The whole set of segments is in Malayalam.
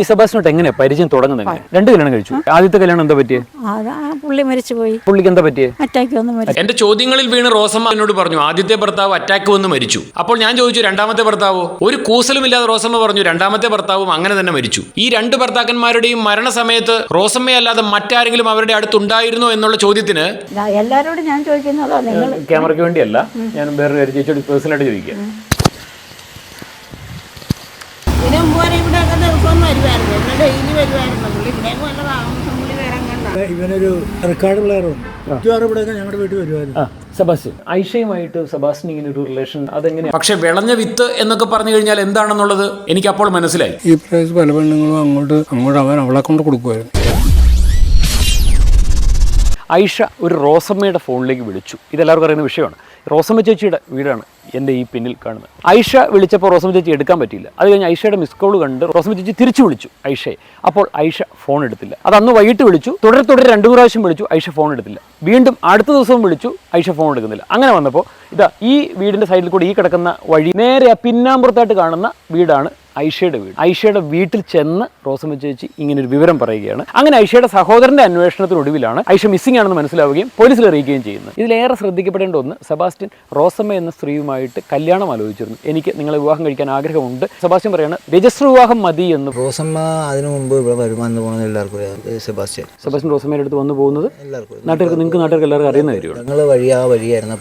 ഈ സെബാസ്റ്റിനോട്ട് എങ്ങനെ പരിചയം തുടങ്ങുന്നത് രണ്ട് കല്യാണം കഴിച്ചു. ആദ്യത്തെ കല്യാണം എന്താ പറ്റിയേ? ആ പുള്ളി മരിച്ചു പോയി. പുള്ളിക്ക് എന്താ പറ്റിയേ? അറ്റാക്ക് വന്ന് മരിച്ചു. എന്റെ ചോദ്യങ്ങളിൽ വീണ് റോസമ്മ എന്നോട് പറഞ്ഞു ആദ്യത്തെ ഭർത്താവ് അറ്റാക്ക് വന്ന് മരിച്ചു. അപ്പോൾ ഞാൻ ചോദിച്ചു രണ്ടാമത്തെ ഭർത്താവോ? ഒരു കൂസലുമില്ലാതെ റോസമ്മ പറഞ്ഞു രണ്ടാമത്തെ ഭർത്താവും അങ്ങനെ തന്നെ മരിച്ചു. ഈ രണ്ട് ഭർത്താക്കന്മാരുടെയും മരണസമയത്ത് റോസമ്മയല്ലാതെ മറ്റാരെങ്കിലും അവരുടെ അടുത്തുണ്ടായിരുന്നോ എന്നുള്ള ചോദ്യത്തിന് എല്ലാരോടും എല്ലാവരോടും ഞാൻ ചോദിക്കുന്നതോ നിങ്ങൾ ക്യാമറയ്ക്ക് വേണ്ടിയല്ല ഞാൻ വേറെ ചേച്ചിയോട് പേഴ്സണലായിട്ട് ചോദിക്കാം. വരെ ഇവിടെയൊക്കെ ദിവസവും വരുമായിരുന്നു ഇവിടെ ഡെയിലി വരുമായിരുന്നു പുള്ളി ഇവിടെയൊക്കെ വല്ല താമസം പുള്ളി വരാൻ കണ്ട. ഇവനൊരു റെക്കോർഡ് പ്ലെയറുണ്ട് ഇവിടെയൊക്കെ ഞങ്ങളുടെ വീട്ടിൽ വരുമായിരുന്നു സെബാസ്റ്റ്യൻ. ഐഷയുമായിട്ട് സെബാസ്റ്റ്യൻ ഇങ്ങനെ ഒരു റിലേഷൻ അതെങ്ങനെയാ? പക്ഷെ വിളഞ്ഞ വിത്ത് എന്നൊക്കെ പറഞ്ഞു കഴിഞ്ഞാൽ എന്താണെന്നുള്ളത് എനിക്ക് അപ്പോൾ മനസ്സിലായി. ഈ പ്രൈസ് പല പെണ്ണുങ്ങളും അങ്ങോട്ട് അങ്ങോട്ട് അവൻ അവളെ കൊണ്ട് കൊടുക്കുമായിരുന്നു ഐഷ ഒരു റോസമ്മയുടെ ഫോണിലേക്ക് വിളിച്ചു. ഇതെല്ലാവർക്കും അറിയുന്ന വിഷയമാണ്. റോസമ്മ ചേച്ചിയുടെ വീടാണ് എന്റെ ഈ പിന്നിൽ കാണുന്നത്. ഐഷ വിളിച്ചപ്പോൾ റോസമ്മ ചേച്ചി എടുക്കാൻ പറ്റിയില്ല. അത് കഴിഞ്ഞ് ഐഷയുടെ മിസ് കോൾ കണ്ട് റോസമ്മ ചേച്ചി തിരിച്ചു വിളിച്ചു ഐഷയെ. അപ്പോൾ ഐഷ ഫോൺ എടുത്തില്ല. അത് അന്ന് വൈകിട്ട് വിളിച്ചു. തുടരെ തുടരെ രണ്ടു പ്രാവശ്യം വിളിച്ചു ഐഷ ഫോൺ എടുത്തില്ല. വീണ്ടും അടുത്ത ദിവസവും വിളിച്ചു ഐഷ ഫോൺ എടുക്കുന്നില്ല. അങ്ങനെ വന്നപ്പോൾ ഇതാ ഈ വീടിന്റെ സൈഡിൽ കൂടി ഈ കിടക്കുന്ന വഴി നേരെ പിന്നാമ്പുറത്തായിട്ട് കാണുന്ന വീടാണ് ഐഷയുടെ വീട്. ഐഷയുടെ വീട്ടിൽ ചെന്ന് റോസമ്മ ചേച്ചി ഇങ്ങനെ ഒരു വിവരം പറയുകയാണ്. അങ്ങനെ ഐഷയുടെ സഹോദരന്റെ അന്വേഷണത്തിനൊടുവിലാണ് ഐഷ മിസ്സിംഗ് ആണെന്ന് മനസ്സിലാവുകയും പോലീസിൽ അറിയിക്കുകയും ചെയ്യുന്നത്. ഇതിലേറെ ശ്രദ്ധിക്കപ്പെടേണ്ട ഒന്ന് സെബാസ്റ്റ്യൻ റോസമ്മ എന്ന സ്ത്രീയുമായിട്ട് കല്യാണം ആലോചിച്ചിരുന്നു. എനിക്ക് നിങ്ങളെ വിവാഹം കഴിക്കാൻ ആഗ്രഹമുണ്ട്. സെബാസ്റ്റ്യൻ പറയാണ് രജിസ്റ്റർ വിവാഹം മതി എന്ന്. റോസമ്മ അതിനു മുമ്പ് ഇവിടെ വരുമാനം പോകുന്നത് എല്ലാവർക്കും അറിയാം. സെബാസ്റ്റ്യൻ. സെബാസ്റ്റ്യൻ റോസമ്മയുടെ അടുത്ത് വന്നു പോകുന്നത് എല്ലാവർക്കും. നാട്ടുകാർക്ക് നിങ്ങൾക്ക് നാട്ടുകാർക്ക് എല്ലാവർക്കും അറിയുന്ന കാര്യമാണ്. ഞങ്ങൾ വഴി ആ വഴിയായിരുന്നു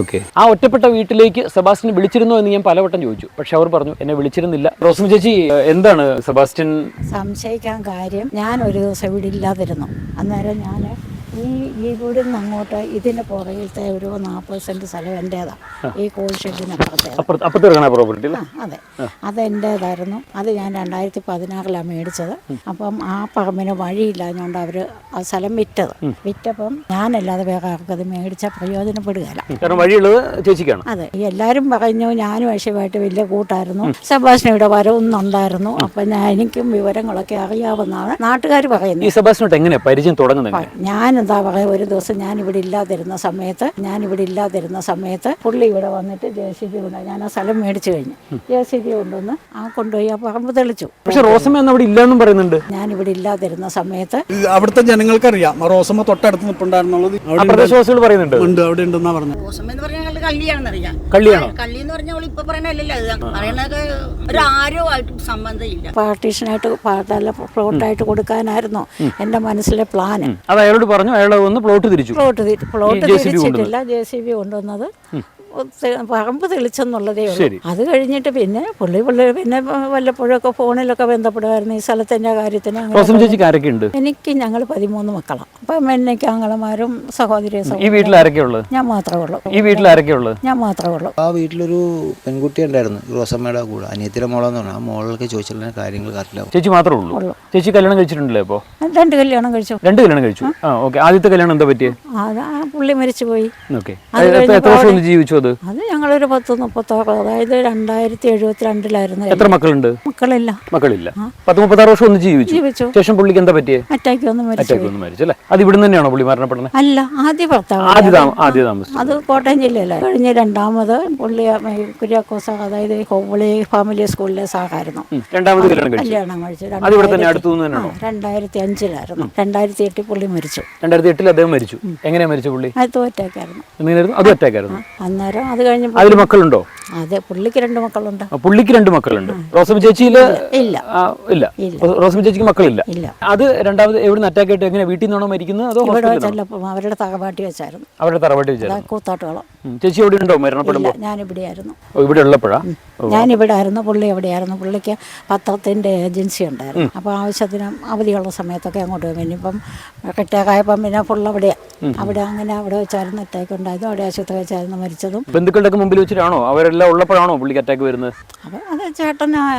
ഓക്കെ. ആ ഒറ്റപ്പെട്ട വീട്ടിലേക്ക് സെബാസ്റ്റ്യൻ വിളിച്ചിരുന്നു എന്ന് ഞാൻ പലവട്ടം ചോദിച്ചു. പക്ഷെ അവർ പറഞ്ഞു എന്നെ വിളിച്ചിരുന്നില്ല. റോസമ്മ ചേച്ചി എന്താണ് സെബാസ്റ്റ്യൻ? സംശയിക്കാൻ കാര്യം. ഞാൻ ഒരു ദിവസം ഇവിടെ ഇല്ലാതിരുന്നു. അന്നേരം ഞാൻ ഈ വീടിൽ നിന്ന് അങ്ങോട്ട് ഇതിന് പുറകിലത്തെ ഒരു നാൽപ്പത് സെന്റ് സ്ഥലം എന്റേതാണ് ഈ കോഴി ഷെഡിനപ്പുറത്തേത് അപ്പുറത്ത് അതെ. അത് എന്റേതായിരുന്നു. അത് ഞാൻ രണ്ടായിരത്തി പതിനാറിലാണ് മേടിച്ചത്. അപ്പം ആ പറമ്പിന് വഴിയില്ലാഞ്ഞുകൊണ്ട് അവർ ആ സ്ഥലം വിറ്റത്. വിറ്റപ്പം ഞാനല്ലാതെ വേറെ ആർക്കും അത് മേടിച്ച പ്രയോജനപ്പെടുകയല്ല. കാരണം വഴിയുള്ളത് ചേച്ചിക്കാണ്. അതെ. എല്ലാരും എല്ലാവരും പറഞ്ഞു ഞാനും വിഷയമായിട്ട് വലിയ കൂട്ടായിരുന്നു. സെബാസ്റ്റിന് ഇവിടെ വരവുന്നുണ്ടായിരുന്നു. അപ്പം ഞാൻ എനിക്കും വിവരങ്ങളൊക്കെ അറിയാവുന്നതാണ് നാട്ടുകാർ ഈ പറയുന്നത് സെബാസ്റ്റിനോട്ട് എങ്ങനെയാ പരിചയം തുടങ്ങുന്നത് ഞാൻ എന്താ പറയുക ഒരു ദിവസം ഞാനിവിടെ ഇവിടെ ഇല്ലാതിരുന്ന സമയത്ത് ഞാനിവിടെ ഇവിടെ ഇല്ലാതിരുന്ന സമയത്ത് പുള്ളി ഇവിടെ വന്നിട്ട് ജെ സി ബി കൊണ്ട് ഞാൻ ആ സ്ഥലം മേടിച്ചു കഴിഞ്ഞു. ജെ സി ബി കൊണ്ടുവന്ന് ആ കൊണ്ടുപോയി ആ പറമ്പ് തെളിച്ചു. പക്ഷെ റോസമ്മ എന്ന് അവിടെ ഇല്ലാന്നും പറയുന്നുണ്ട്. ഞാനിവിടെ ഇവിടെ ഇല്ലാതിരുന്ന സമയത്ത് അവിടുത്തെ ജനങ്ങൾക്കറിയാം. റോസമ്മ തൊട്ടടുത്ത് നിൽപ്പുണ്ടായിരുന്നുള്ളത് പ്രദേശവാസികൾ പറയുന്നുണ്ട്. ഉണ്ട് അവിടെ ഉണ്ടെന്നാ പറഞ്ഞു റോസമ്മ എന്ന് പറഞ്ഞാൽ ഞങ്ങൾ കള്ളിയാണെന്നറിയാം കള്ളിയാണോ? കള്ളി എന്ന് പറഞ്ഞാൽ ഇപ്പൊ പറയണല്ലോ പറയണത് ഒരു ആരുമായിട്ട് സംബന്ധമില്ല. പാർട്ടീഷനായിട്ട് പ്ലോട്ടായിട്ട് കൊടുക്കാനായിരുന്നു എന്റെ മനസ്സിലെ പ്ലാന്. അത് അയാളോട് പറഞ്ഞു? അയാൾ വന്ന് പ്ലോട്ട് തിരിച്ചു. പ്ലോട്ട് പ്ലോട്ട് തിരിച്ചിട്ടില്ല. ജെ സി ബി കൊണ്ടുവന്നത്. പറമ്പ് തെളിച്ചെന്നുള്ളതേ ഉള്ളൂ. അത് കഴിഞ്ഞിട്ട് പിന്നെ പുള്ളി പുള്ളി പിന്നെ വല്ലപ്പോഴൊക്കെ ഫോണിലൊക്കെ ബന്ധപ്പെടുമായിരുന്നു. ഈ സ്ഥലത്തിന്റെ കാര്യത്തിന് എനിക്ക് ഞങ്ങൾ പതിമൂന്ന് മക്കളാണ് അപ്പം എനിക്ക് ആങ്ങളമാരും സഹോദരി ഈ വീട്ടിൽ ഞാൻ മാത്രമേ ഉള്ളൂ. ഈ വീട്ടിൽ ആരൊക്കെ ഉള്ളത് ഞാൻ മാത്രമേ ഉള്ളൂ. ആ വീട്ടിലൊരു പെൺകുട്ടി ഉണ്ടായിരുന്നു റോസമ്മയുടെ കൂടെ. അനിയത്തിലെ മോളെന്ന് പറഞ്ഞാൽ ആ മോളൊക്കെ ചോദിച്ചിട്ടുള്ള കാര്യങ്ങൾ കറക്റ്റാവും ചേച്ചി മാത്രമേ ഉള്ളൂ? ചേച്ചി കല്യാണം കഴിച്ചിട്ടുണ്ടല്ലേ രണ്ട് കല്യാണം കഴിച്ചു. രണ്ട് കല്യാണം കഴിച്ചു. ആ. ഓക്കെ. ആദ്യത്തെ കല്യാണം എന്താ പറ്റിയത് ആ പുള്ളി മരിച്ചു പോയി ഓക്കെ എത്ര വർഷം ജീവിച്ചു അത് അത് ഞങ്ങളൊരു പത്ത് മുപ്പത്തോളം അതായത് രണ്ടായിരത്തി എഴുപത്തിരണ്ടിലായിരുന്നു എത്ര മക്കളുണ്ട്? മക്കളില്ല. മക്കളില്ല. പത്ത് മുപ്പത്താറ് വർഷം ഒന്ന് ജീവിച്ചു. ജീവിച്ചു. ശേഷം പുള്ളിക്ക് എന്താ പറ്റിയേ? അറ്റാക്ക് വന്ന് അറ്റാക്ക് ഒന്ന് മരിച്ചു അല്ലേ? അത് ഇവിടുന്ന് തന്നെയാണോ പുള്ളി മരണപ്പെടുന്നത്? അല്ല ആദ്യ ഭർത്താവ്. ആദ്യ താമ- ആദ്യ താമസം അത് കോട്ടയം ജില്ലയിലാണ് കഴിഞ്ഞ രണ്ടാമത് പുള്ളി കുര്യാക്കോസ അതായത് പുള്ളി ഫാമിലി സ്കൂളിലെ സഹായിരുന്നു രണ്ടാമത് കല്യാണം കഴിച്ചു. ഇവിടെ രണ്ടായിരത്തി അഞ്ചിലായിരുന്നു രണ്ടായിരത്തി എട്ടിൽ പുള്ളി മരിച്ചു. രണ്ടായിരത്തി എട്ടിൽ അദ്ദേഹം മരിച്ചു. എങ്ങനെയാ മരിച്ചു പുള്ളി? അത് തോറ്റാക്കായിരുന്നു. അന്നേരം അത് കഴിഞ്ഞപ്പോൾ അതിൽ മക്കളുണ്ടോ? അതെ പുള്ളിക്ക് രണ്ട് മക്കളുണ്ട്. പുള്ളിക്ക് രണ്ട് മക്കളുണ്ട്. റോസം ചേച്ചിയിൽ ഇല്ല ഇല്ല. റോസം ചേച്ചിക്ക് മക്കളില്ല. ഇല്ല. അത് രണ്ടാമത് എവിടെ അറ്റാക്ക് ആയിട്ട് എങ്ങനെ വീട്ടിൽ നിന്നാണോ മരിക്കുന്നത് അതോ അവരുടെ തറവാട്ടി വെച്ചായിരുന്നു. അവരുടെ തറവാട്ടി വെച്ചായിരുന്നു. കൂത്താട്ടുകളും. ചേച്ചി എവിടെ ഉണ്ടോ ഇല്ല ഞാൻ ഇവിടെ ആയിരുന്നു ഇവിടെ ഉള്ളപ്പോഴാ? ഞാൻ ഇവിടെ ആയിരുന്നു പുള്ളി എവിടെയായിരുന്നു? പുള്ളിക്ക് പത്രത്തിന്റെ ഏജൻസി ഉണ്ടായിരുന്നു. അപ്പോൾ ആവശ്യത്തിന് അവധിയുള്ള സമയത്തൊക്കെ അങ്ങോട്ട് പോകും ഇനിയിപ്പം കിട്ടേക്കായപ്പം പിന്നെ ഫുൾ അവിടെയാ. അവിടെ അങ്ങനെ അവിടെ വെച്ചായിരുന്നു അറ്റാക്ക് ഉണ്ടായതും. അവിടെ ആശുപത്രി വെച്ചായിരുന്നു മരിച്ചതും. ബന്ധുക്കളുടെ മുമ്പിൽ വെച്ചിട്ടാണോ? അവരെല്ലാം ഉള്ളപ്പോഴാണോ പുള്ളിക്ക് അറ്റാക്ക് വരുന്നത്? അപ്പോൾ അത്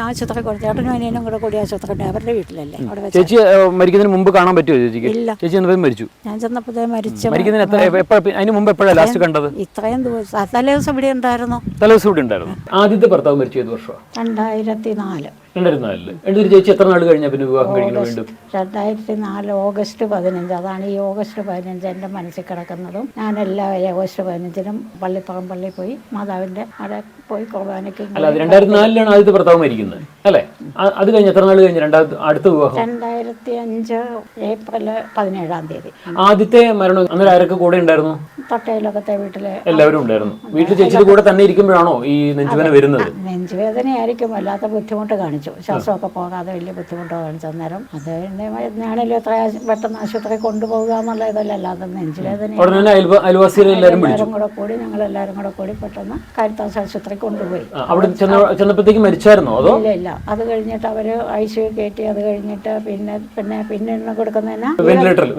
ആശുപത്രി ചേട്ടനും അനിയനും കൂടെ കൂടി ആശുപത്രി അവരുടെ വീട്ടിലല്ലേ? അവിടെ വെച്ച് ചേച്ചി മരിക്കുന്നതിന് മുമ്പ് കാണാൻ പറ്റുമോ ചേച്ചിക്ക്? ഇല്ല. ചേച്ചി മരിച്ചു. ഞാൻ ചെന്നപ്പോഴത്തേ മരിച്ച. മരിക്കുന്നതിന് എത്ര എപ്പോഴ അതിന് മുമ്പ് എപ്പോഴാണ് ലാസ്റ്റ് കണ്ടത്? ഇത്രയും ദിവസം തലേ ദിവസം ഇവിടെ ഉണ്ടായിരുന്നു. തലേദിവസം ഇവിടെ ഉണ്ടായിരുന്നു. ആദ്യത്തെ ഭർത്താവ് മരിച്ചു ഏത് വർഷമാണ് രണ്ടായിരത്തി നാല് രണ്ടായിരത്തി നാലിൽ എന്നിട്ട് ചേച്ചി എത്ര നാൾ കഴിഞ്ഞാൽ പിന്നെ വിവാഹം കഴിക്കണം വീണ്ടും? രണ്ടായിരത്തി നാല് ഓഗസ്റ്റ് പതിനഞ്ച്. അതാണ് ഈ ഓഗസ്റ്റ് പതിനഞ്ച് എന്റെ മനസ്സിൽ കിടക്കുന്നതും. ഞാൻ എല്ലാ ഓഗസ്റ്റ് പതിനഞ്ചിനും പള്ളിപ്പുറം പള്ളി പോയി മാതാവിന്റെ അവിടെ പോയി കുർബാനയ്ക്ക് അല്ല അത് രണ്ടായിരത്തി നാലിലാണ് ആദ്യത്തെ ഭർത്താവ് മരിക്കുന്നത് അല്ലേ? അത് കഴിഞ്ഞ് എത്ര നാൾ കഴിഞ്ഞ്? രണ്ടാമത്തെ അടുത്ത വിവാഹം? രണ്ടായിരത്തി അഞ്ച് ഏപ്രിൽ പതിനേഴാം തീയതി. ആദ്യത്തെ മരണം അന്നേരം ആരൊക്കെ കൂടെ ഉണ്ടായിരുന്നു? തൊട്ടയിലൊക്കത്തെ വീട്ടിലെ എല്ലാവരും ഉണ്ടായിരുന്നു. വീട്ടിൽ ചേച്ചിയുടെ കൂടെ തന്നെ ഇരിക്കുമ്പോഴാണോ ഈ നെഞ്ചുവേദന വരുന്നത്? നെഞ്ചുവേദനയായിരിക്കും. വല്ലാത്ത ബുദ്ധിമുട്ട് കാണിച്ചു. ശ്വാസമൊക്കെ പോകാതെ വലിയ ബുദ്ധിമുട്ട് കാണിച്ചു അന്നേരം. അത് ഞാനല്ലോ എത്ര പെട്ടെന്ന് ആശുപത്രി കൊണ്ടുപോകുക എന്നുള്ള ഇതല്ല. അല്ലാതെ നെഞ്ചുവേദന എല്ലാവരും കൂടെ കൂടി ഞങ്ങൾ എല്ലാവരും കൂടെ കൂടി പെട്ടെന്ന് കരുത്താസ് ആശുപത്രി കൊണ്ടുപോയി. അവിടെ ചെന്ന ചെന്നപ്പോഴത്തേക്ക് മരിച്ചായിരുന്നോ അതോ? ഇല്ല ഇല്ല. അത് കഴിഞ്ഞിട്ട് അവർ ഐ സി കയറ്റി. അത് കഴിഞ്ഞിട്ട് പിന്നെ പിന്നെ പിന്നെ എണ്ണ കൊടുക്കുന്നതിന് വെന്റിലേറ്ററിൽ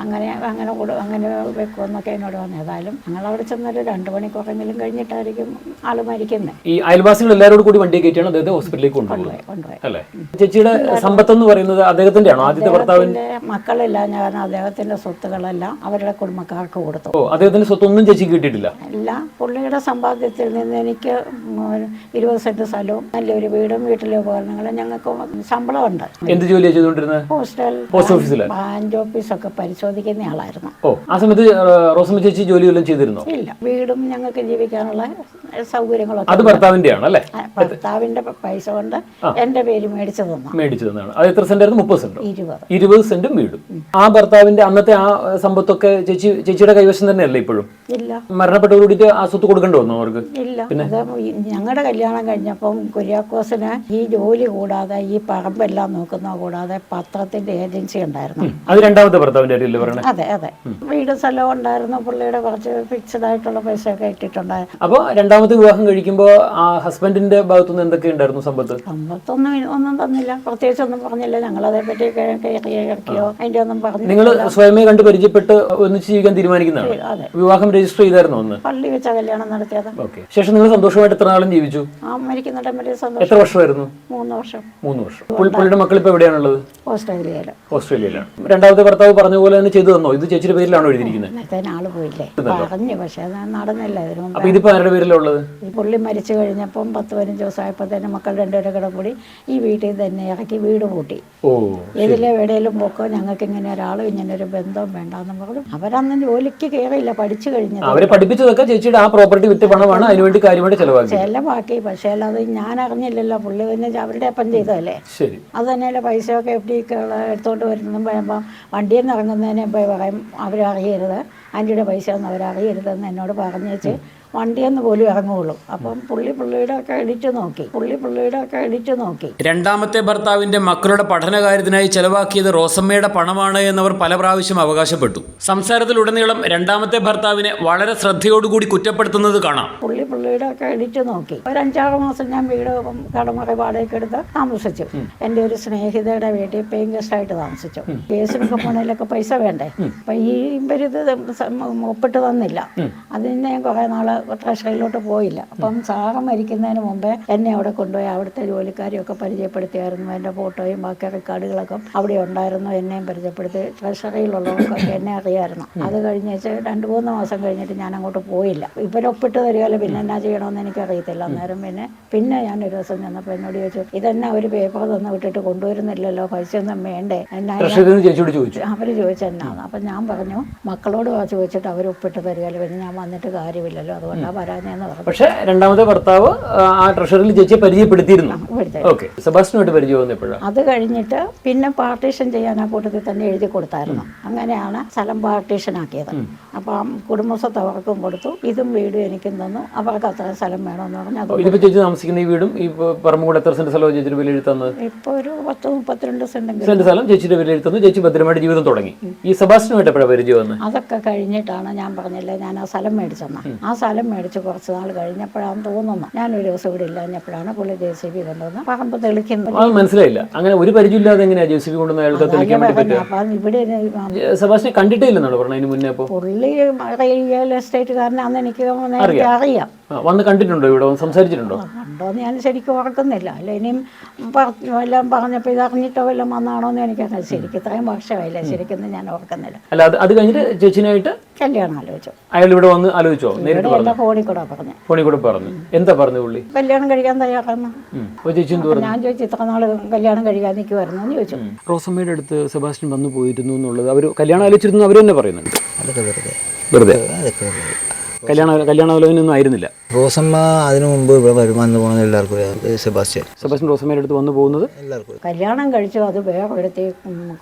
അങ്ങനെ അങ്ങനെ അങ്ങനെ വെക്കുമെന്നൊക്കെ എന്നോട് പറഞ്ഞു. ഏതായാലും ഞങ്ങൾ അവിടെ ചെന്നൊരു രണ്ട് മണിക്കൂറെങ്കിലും കഴിഞ്ഞിട്ടായിരിക്കും ആൾ മരിക്കുന്നത് ഈ അയൽവാസികൾ എല്ലാവരോടും കൂടി വണ്ടി കയറ്റിയാണ് അദ്ദേഹത്തെ ഹോസ്പിറ്റലിലേക്ക് കൊണ്ടുപോയി അല്ലേ? ചേച്ചിയുടെ സമ്പത്ത് എന്ന് പറയുന്നത് അദ്ദേഹത്തിന്റെ ആണോ ആദ്യത്തെ ഭർത്താവിന്റെ മക്കളെല്ലാം. ഞാൻ അദ്ദേഹത്തിന്റെ സ്വത്തുകളെല്ലാം അവരുടെ കുടുംബക്കാർക്ക് കൊടുത്തു. ഓ അദ്ദേഹത്തിന്റെ സ്വത്തൊന്നും ചേച്ചി കിട്ടിയിട്ടില്ല. അല്ല പുള്ളിയുടെ സമ്പാദ്യത്തിൽ നിന്ന് എനിക്ക് ഇരുപത് സെന്റ് സ്ഥലവും നല്ലൊരു വീടും വീട്ടിലെ ഉപകരണങ്ങളും ഞങ്ങൾക്ക് ശമ്പളമുണ്ട്. എന്ത് ജോലിയാണ് ചെയ്തുകൊണ്ടിരുന്നത് പോസ്റ്റൽ പോസ്റ്റ് ഓഫീസിൽ? ബാങ്ക് ഓഫീസൊക്കെ പരിശോധിക്കുന്ന ആളായിരുന്നു. ഓ ആ സമയത്ത് റോസമ്മ ചേച്ചി ജോലി വല്ലതും ചെയ്തിരുന്നോ? ഇല്ല വീടും ഞങ്ങൾക്ക് ജീവിക്കാനുള്ള സൗകര്യങ്ങളൊക്കെ അത് ഭർത്താവിന്റെ ആണ് അല്ലേ ഭർത്താവിന്റെ പൈസ കൊണ്ട് എന്റെ പേര് മേടിച്ചു തന്നു മേടിച്ചു തന്നാണ് അത് എത്ര സെന്റ് ആയിരുന്നു? മുപ്പത് സെന്റ്? ഇരുപത്. ഇരുപത് സെന്റും വീടും. ആ ഭർത്താവിന്റെ അന്നത്തെ ആ സമ്പത്തൊക്കെ ചേച്ചി ചേച്ചിയുടെ കൈവശം തന്നെയല്ലേ ഇപ്പോഴും? ഇല്ല. ആ സ്വത്ത് കൊടുക്കേണ്ടി വന്നു അവർക്ക്? ഇല്ല. അത് ഞങ്ങളുടെ കല്യാണം കഴിഞ്ഞപ്പം കുര്യാക്കോസിന് ഈ ജോലി കൂടാതെ ഈ പറമ്പെല്ലാം നോക്കുന്ന കൂടാതെ പത്രത്തിന്റെ ഏജൻസി ഉണ്ടായിരുന്നു. അത് രണ്ടാമത്തെ ഭർത്താവിന്റെ കാര്യമല്ലേ പറയണേ? അതെ അതെ. വീട് സ്ഥലവും ഉണ്ടായിരുന്നു. പുള്ളിയുടെ കുറച്ച് ഫിക്സഡ് ആയിട്ടുള്ള പൈസയൊക്കെ ഇട്ടിട്ടുണ്ടായിരുന്നു. അപ്പൊ രണ്ടാമത്തെ വിവാഹം കഴിക്കുമ്പോ ആ ഹസ്ബൻഡിന്റെ ഭാഗത്തുനിന്ന് എന്തൊക്കെ ഉണ്ടായിരുന്നു സമ്പത്ത്? സമ്പത്തൊന്നും ഒന്നും തന്നില്ല. പ്രത്യേകിച്ച് ഒന്നും പറഞ്ഞില്ല. ഞങ്ങൾ പറ്റി കേൾക്കുകയോ അതിന്റെ ഒന്നും പറഞ്ഞു നിങ്ങൾ സ്വയമേ കണ്ട് പരിചയപ്പെട്ട് ഒന്നിച്ച് ജീവിക്കാൻ തീരുമാനിക്കുന്നതാണ്. അതെ. വിവാഹം രജിസ്റ്റർ ചെയ്തായിരുന്നു ഒന്ന്? പള്ളി വെച്ച കല്യാണം നടത്തിയത്. ഓക്കെ. ശേഷം നിങ്ങൾ സന്തോഷമായിട്ട് എത്ര നാളും ജീവിച്ചു? ആ സന്തോഷം. എത്ര വർഷമായിരുന്നു? മൂന്ന് വർഷം. മൂന്ന് വർഷം. പുള്ളി- പുള്ളിയുടെ മക്കൾ ഇപ്പൊ എവിടെയാണുള്ളത്? ഓസ്ട്രേലിയയിൽ ഓസ്ട്രേലിയയിലാണ്. രണ്ടാമത്തെ ഭർത്താവ് പറഞ്ഞ പോലെ തന്നെ ചെയ്തു തന്നോ? ഇത് ചേച്ചിയുടെ പേരിലാണോ എഴുതിയിരിക്കുന്നത്? ആൾ പോയില്ലേ? പറഞ്ഞു പക്ഷെ അത് നടന്നില്ല. മുമ്പ് അപ്പൊ ഇതിപ്പോ ആരുടെ പേരിലുള്ളത്? ഈ പുള്ളി മരിച്ചു കഴിഞ്ഞപ്പം പത്ത് പതിനഞ്ച് ദിവസമായപ്പോൾ തന്നെ മക്കൾ രണ്ടുപേരും കൂടെ കൂടി ഈ വീട്ടിൽ തന്നെ ഇറക്കി വീട് കൂട്ടി ഓ ഏതിലെ എവിടെയെങ്കിലും പോക്കോ ഞങ്ങൾക്ക് ഇങ്ങനെ ഒരാളും ഇങ്ങനെ ഒരു ബന്ധവും വേണ്ടാന്ന് പറഞ്ഞു അവരന്ന് ജോലിക്ക് കയറിയില്ല പഠിച്ചു കഴിഞ്ഞത്. അവരെ പഠിപ്പിച്ചതൊക്കെ ചേച്ചിയുടെ ആ പ്രോപ്പർട്ടി വിറ്റ് പണമാണ് അതിനുവേണ്ടി കാര്യമായിട്ട് ചെലവാക്കി. ചെലവാക്കി പക്ഷേ അത് ഞാൻ അറിഞ്ഞില്ലല്ലോ. പുള്ളി തന്നെ അവരുടെ അപ്പം ചെയ്തതല്ലേ? ശരി. അത് തന്നെയല്ല പൈസ ഒക്കെ എഫ്ഡി എടുത്തോണ്ട് വരുന്നതും പറയുമ്പോൾ വണ്ടിയിൽ നിന്ന് ഇറങ്ങുന്നതിനെ പറയും അവരറിയരുത്. ആന്റിയുടെ പൈസ ഒന്നും അവരറിയരുതെന്ന് എന്നോട് പറഞ്ഞേച്ച് വണ്ടിയിൽ നിന്ന് പോലും ഇറങ്ങുള്ളൂ. അപ്പം പുള്ളി പുള്ളിയുടെ ഒക്കെ എഡിറ്റ് നോക്കി. പുള്ളി പുള്ളിയുടെ ഒക്കെ എഡിറ്റ് നോക്കി. രണ്ടാമത്തെ ഭർത്താവിന്റെ മക്കളുടെ പഠനകാര്യത്തിനായി ചെലവാക്കിയത് റോസമ്മയുടെ പണമാണ് എന്നവർ പല പ്രാവശ്യം അവകാശപ്പെട്ടു. സംസാരത്തിലുടനീളം രണ്ടാമത്തെ ഭർത്താവിനെ വളരെ ശ്രദ്ധയോടുകൂടി കുറ്റപ്പെടുത്തുന്നത് കാണാം. പുള്ളി പുള്ളിയുടെ ഒക്കെ എഡിറ്റ് നോക്കി. ഒരു അഞ്ചാറ് മാസം ഞാൻ വീട് കടമുറി വാടകയ്ക്ക് എടുത്ത് താമസിച്ചു. എന്റെ ഒരു സ്നേഹിതയുടെ വീട്ടിൽ പെയിങ് ഗസ്റ്റ് ആയിട്ട് താമസിച്ചു കേസിനൊക്കെ പോണേലൊക്കെ പൈസ വേണ്ടേ? അപ്പൊ ഈ ഇവരിത് ഒപ്പിട്ട് തന്നില്ല. അതിന് ഞാൻ കുറെ നാൾ ട്രഷറിയിലോട്ട് പോയില്ല. അപ്പം സാറ് മരിക്കുന്നതിന് മുമ്പേ എന്നെ അവിടെ കൊണ്ടുപോയി അവിടുത്തെ ജോലിക്കാരെയൊക്കെ പരിചയപ്പെടുത്തിയായിരുന്നു. എന്റെ ഫോട്ടോയും ബാക്കി റെക്കോർഡുകളൊക്കെ അവിടെ ഉണ്ടായിരുന്നു. എന്നെയും പരിചയപ്പെടുത്തി. ട്രഷറിയിലുള്ളവർക്കൊക്കെ എന്നെ അറിയായിരുന്നു. അത് കഴിഞ്ഞേച്ച് രണ്ട് മൂന്ന് മാസം കഴിഞ്ഞിട്ട് ഞാൻ അങ്ങോട്ട് പോയില്ല ഇവരൊപ്പിട്ട് തരികയല്ലോ പിന്നെ എന്നാ ചെയ്യണമെന്ന് എനിക്കറിയത്തില്ല. അന്നേരം പിന്നെ പിന്നെ ഞാൻ ഒരു ദിവസം ചെന്നപ്പോൾ എന്നോട് ചോദിച്ചു ഇതെന്നാ ഒരു പേപ്പർ തന്നു വിട്ടിട്ട് കൊണ്ടുവരുന്നില്ലല്ലോ? പൈസ ഒന്നും വേണ്ടേ? എന്നാ അവർ ചോദിച്ചെന്നാണ് അപ്പം ഞാൻ പറഞ്ഞു മക്കളോട് ചോദിച്ചിട്ട് അവർ ഒപ്പിട്ട് തരികയല്ലോ പിന്നെ ഞാൻ വന്നിട്ട് കാര്യമില്ലല്ലോ. അതുകൊണ്ടാണ് വരാഞ്ഞെന്ന് പറഞ്ഞു പക്ഷെ രണ്ടാമത്തെ ഭർത്താവ് ആ, ട്രഷറിൽ ചേച്ചിയെ പരിചയപ്പെടുത്തിയിരുന്നു. ഓക്കെ. സെബാസ്റ്റിനുമായിട്ട് പരിചയം വന്നു അത് കഴിഞ്ഞിട്ട് പിന്നെ പാർട്ടീഷൻ ചെയ്യാൻ ആ കൂട്ടത്തിൽ തന്നെ എഴുതി കൊടുത്തായിരുന്നു. അങ്ങനെയാണ് സ്ഥലം പാർട്ടീഷൻ ആക്കിയത്. അപ്പം കുടുംബസ്വത്ത് അവർക്കും കൊടുത്തു. ഇതും വീടും എനിക്കും തന്നു. അവർക്ക് അത്ര സ്ഥലം വേണമെന്ന് പറഞ്ഞു. അത് ചേച്ചി താമസിക്കുന്ന ഈ വീടും ഈ പറമ്പൂടെ എത്ര സെന്റ് സ്ഥലവും ചേച്ചിയുടെ എഴുത്തന്നത് ഇപ്പോൾ ഒരു പത്ത് മുപ്പത്തിരണ്ട് സെന്റ് സ്ഥലം ചേച്ചിയുടെ പേരിൽ എഴുത്തുന്നു ചേച്ചി ഭദ്രമായിട്ട് ജീവിതം തുടങ്ങി. ഈ സെബാസ്റ്റിനുമായിട്ട് എപ്പോഴാണ് പരിചയം വന്നത് അതൊക്കെ കഴിഞ്ഞിട്ടാണ് ഞാൻ പറഞ്ഞില്ലേ ഞാൻ ആ സ്ഥലം മേടിച്ചെന്ന. ആ സ്ഥലം മേടിച്ച് കുറച്ച് നാൾ കഴിഞ്ഞപ്പോഴാണ് തോന്നുന്നത് ഞാൻ ഒരു ദിവസം ഇവിടെ ഇല്ലാഞ്ഞപ്പോഴാണ് പുള്ളി ജെ സി ബി കൊണ്ടുവന്ന് പറമ്പ് തെളിക്കുന്നത്. മനസ്സിലായില്ല. അങ്ങനെ ഒരു പരിചയമില്ലാതെ എങ്ങനെയാ ജെ സി ബി കൊണ്ടുവന്ന് ഇവിടെ സെബാസ്റ്റിനെ കണ്ടിട്ടേ ഇല്ലെന്നാണ് പറഞ്ഞത് അതിന് മുന്നേ പുള്ളി റിയൽ എസ്റ്റേറ്റുകാരനാണെന്ന് എനിക്ക് നേരത്തെ അറിയാം. വന്ന് കണ്ടിട്ടുണ്ടോ ഇവിടെ? സംസാരിച്ചിട്ടുണ്ടോ? ഉണ്ടോയെന്ന് ഞാൻ ശരിക്കും ഓർക്കുന്നില്ല. അല്ല ഇനിയും എല്ലാം പറഞ്ഞപ്പോൾ ഇത് അറിഞ്ഞിട്ടോ വല്ലതും വന്നാണോ എന്ന് എനിക്കറിയാം ശരിക്കും ഇത്രയും വർഷമായില്ല? ശരിക്കും ഞാൻ ഓർക്കുന്നില്ല. അല്ല അത് അത് കഴിഞ്ഞിട്ട് ചേച്ചിനായിട്ട് കല്യാണം ആലോചിച്ചു. അയാൾ ഇവിടെ വന്ന് ആലോചിച്ചോ? നേരിട്ട് ഫോണിൽ കൂടെ പറഞ്ഞു. ഫോണിൽ കൂടെ പറഞ്ഞു. എന്താ പറഞ്ഞു പുള്ളി? കല്യാണം കഴിക്കാൻ തയ്യാറാണ് ഞാൻ ചോദിച്ചു ഇത്ര നാൾ കല്യാണം കഴിക്കാൻ നിൽക്കുമായിരുന്നു എന്ന് ചോദിച്ചു. റോസമ്മയുടെ അടുത്ത് സെബാസ്റ്റ്യൻ വന്നു പോയിരുന്നു എന്നുള്ളത് അവർ കല്യാണം ആലോചിച്ചിരുന്നു അവർ തന്നെ പറയുന്നുണ്ട്. വെറുതെ. വെറുതെ. കല്യാണ കല്യാണാലോചനയൊന്നും ആയിരുന്നില്ല. റോസമ്മ അതിനു മുമ്പ് ഇവിടെ വരുമാനം പോകുന്നത് എല്ലാവർക്കും സെബാസ്റ്റ്യൻ. സെബാസ്റ്റ്യൻ റോസമ്മയുടെ അടുത്ത് വന്നു പോകുന്നത്? എല്ലാവർക്കും കല്യാണം കഴിച്ചു അത് വേർപെടുത്തി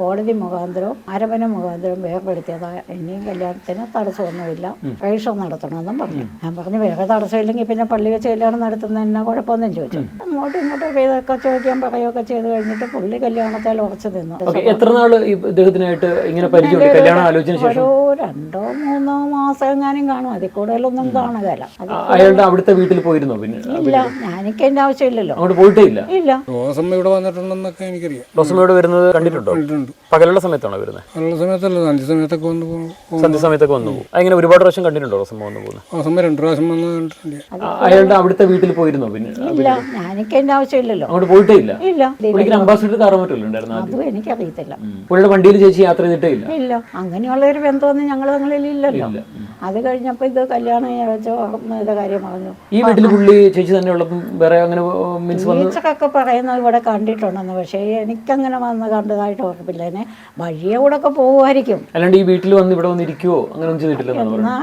കോടതി മുഖാന്തരവും അരമന മുഖാന്തരവും വേർപെടുത്തിയത്. ഇനിയും കല്യാണത്തിന് തടസ്സമൊന്നുമില്ല. പരീക്ഷ നടത്തണമെന്നും പറഞ്ഞു. ഞാൻ പറഞ്ഞു വേറെ തടസ്സമില്ലെങ്കിൽ പിന്നെ പള്ളി വെച്ച് കല്യാണം നടത്തുന്നതിന് കുഴപ്പമൊന്നും ചോദിച്ചു. അങ്ങോട്ടും ഇങ്ങോട്ടും ഇതൊക്കെ ചോദിക്കാൻ പറയുകയൊക്കെ ചെയ്ത് കഴിഞ്ഞിട്ട് പുള്ളി കല്യാണത്തിൽ ഉറച്ചു നിന്നു. എത്ര നാൾ ഇദ്ദേഹത്തിനായിട്ട് ഇങ്ങനെ ശേഷം? ഒരു രണ്ടോ മൂന്നോ മാസം എങ്ങാനും കാണും. അതിൽ കൂടുതലൊന്നും കാണുകയില്ല. അയാളുടെ അവിടുത്തെ വീട്ടിൽ പോയിരുന്നോ പിന്നെ? ഇല്ല എനിക്ക് എന്റെ ആവശ്യമില്ലല്ലോ. അങ്ങോട്ട് പോയിട്ടേ ഇല്ല. ഇല്ല റോസമ്മ ഇവിടെ വന്നിട്ടുണ്ടെന്നൊക്കെ എനിക്കറിയാം. റോസമ്മയോട് വരുന്നത് കണ്ടിട്ടുണ്ടോ? കണ്ടിട്ടുണ്ട്. പകലുള്ള സമയത്താണോ വരുന്നത്? ഉള്ള സമയത്തല്ല സന്ധ്യ സമയത്തൊക്കെ വന്ന് പോകും സന്ധ്യ സമയത്തൊക്കെ വന്നു പോകും. അങ്ങനെ ഒരുപാട് പ്രാവശ്യം കണ്ടിട്ടുണ്ടോ റോസമ്മ വന്നു പോകുന്നത്? റോസമ്മ രണ്ട് പ്രാവശ്യം വന്ന് കണ്ടിട്ടുണ്ട്. അയാളുടെ അവിടുത്തെ വീട്ടിൽ പോയിരുന്നോ പിന്നെ? ഇല്ല എനിക്ക് എന്റെ ആവശ്യമില്ലല്ലോ. അങ്ങോട്ട് പോയിട്ടേ ഇല്ല. ഇല്ല പുള്ളിക്ക് അംബാസിഡർ കാർ മറ്റല്ലോ ഉണ്ടായിരുന്നു അതും എനിക്കറിയത്തില്ല. പുള്ളിയുടെ വണ്ടിയിൽ ചേച്ചി യാത്ര ചെയ്തിട്ടേ ഇല്ല? ഇല്ല അങ്ങനെയുള്ള ഒരു ബന്ധമൊന്നും ഞങ്ങൾ തങ്ങളിൽ ഇല്ലല്ലോ അത് കഴിഞ്ഞപ്പോൾ ഇത് കല്യാണം ഇത് കാര്യം പറഞ്ഞു. ഈ വീട്ടിൽ പുള്ളി ചേച്ചി തന്നെ ഉള്ളപ്പം വേറെ അങ്ങനെ മീൻസ് ടീച്ചറൊക്കെ പറയുന്നത് ഇവിടെ കണ്ടിട്ടുണ്ടെന്ന്. പക്ഷെ എനിക്കങ്ങനെ വന്ന് കണ്ടതായിട്ട് ഓർപ്പില്ല എന്നെ വഴിയെ കൂടെ ഒക്കെ പോകുമായിരിക്കും അല്ലാണ്ട് ഈ വീട്ടിൽ വന്ന് ഇവിടെ വന്നിരിക്കുവോ? അങ്ങനെ ഒന്നും എന്നാ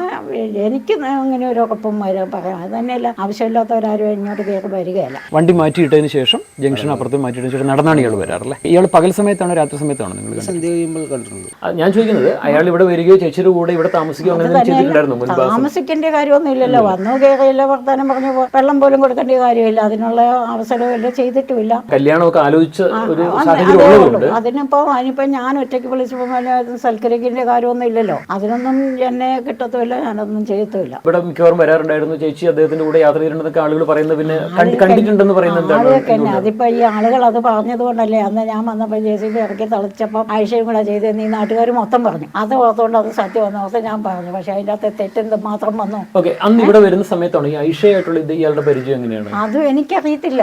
എനിക്ക് അങ്ങനെ ഒരു ഒപ്പം വരാൻ പറയാം. അത് തന്നെയല്ല ആവശ്യമില്ലാത്തവരാരും ഇങ്ങോട്ട് കയറി വരികയല്ല. വണ്ടി മാറ്റിയിട്ടതിന് ശേഷം ജംഗ്ഷൻ അപ്പുറത്ത് മാറ്റിയിട്ടതിന് ശേഷം നടന്നാണ് ഇയാൾ വരാറല്ലേ? ഇയാൾ പകൽ സമയത്താണോ രാത്രി സമയത്താണോ നിങ്ങൾ കണ്ടത്? സന്ധ്യ കഴിയുമ്പോൾ കണ്ടിട്ടുണ്ട്. ഞാൻ ചോദിക്കുന്നത് അയാൾ ഇവിടെ വരികയോ ചേച്ചിയുടെ കൂടെ ഇവിടെ താമസിക്കുകയോ അങ്ങനെ മുൻപ് താമസിക്കേണ്ട കാര്യമൊന്നും ഇല്ലല്ലോ. വന്നു കയറിയില്ല വർത്താനം പറഞ്ഞു വെള്ളം പോലും കൊടുക്കേണ്ട കാര്യമില്ല. അതിനുള്ള അവസരമില്ല ചെയ്തിട്ടുമില്ല. കല്യാണമൊക്കെ ആലോചിച്ച് ഒരു. അതിനിപ്പോ അതിനിപ്പോ ഞാൻ ഒറ്റയ്ക്ക് വിളിച്ചപ്പോൾ സൽക്കരിക്കേണ്ട കാര്യമൊന്നും ഇല്ലല്ലോ. അതിനൊന്നും എന്നെ കിട്ടത്തുമില്ല ഞാനൊന്നും ചെയ്യത്തുമില്ല. ഇവിടെ മിക്കവാറും വരാറുണ്ടായിരുന്നു ചേച്ചി അദ്ദേഹത്തിന്റെ കൂടെ യാത്ര ചെയ്തിട്ടുണ്ടെന്നൊക്കെ ആളുകൾ പറയുന്നത് പിന്നെ കണ്ട്- കണ്ടിട്ടുണ്ടെന്ന് പറയുന്നത് എന്താണ് ആളുകൾക്ക് തന്നെ. അതിപ്പോ ഈ ആളുകൾ അത് പറഞ്ഞത് കൊണ്ടല്ലേ അന്ന് ഞാൻ വന്നപ്പോൾ ബി ഇറക്കി തളിച്ചപ്പോൾ ആഴ്ചയും കൂടെ ചെയ്ത് നീ നാട്ടുകാർ മൊത്തം പറഞ്ഞു. അത് ഓർത്തുകൊണ്ട് അത് സത്യം വന്ന ഓർത്ത് ഞാൻ പറഞ്ഞു. പക്ഷെ അതിന്റെ അകത്ത് തെറ്റെന്ത് മാത്രം വന്നു? ഓക്കെ അന്ന് ഇവിടെ വരുന്ന സമയത്താണ് ഈ ഐഷയായിട്ടുള്ള ഇത് ഇയാളുടെ പരിചയം എങ്ങനെയാണ്? അതും എനിക്കറിയത്തില്ല.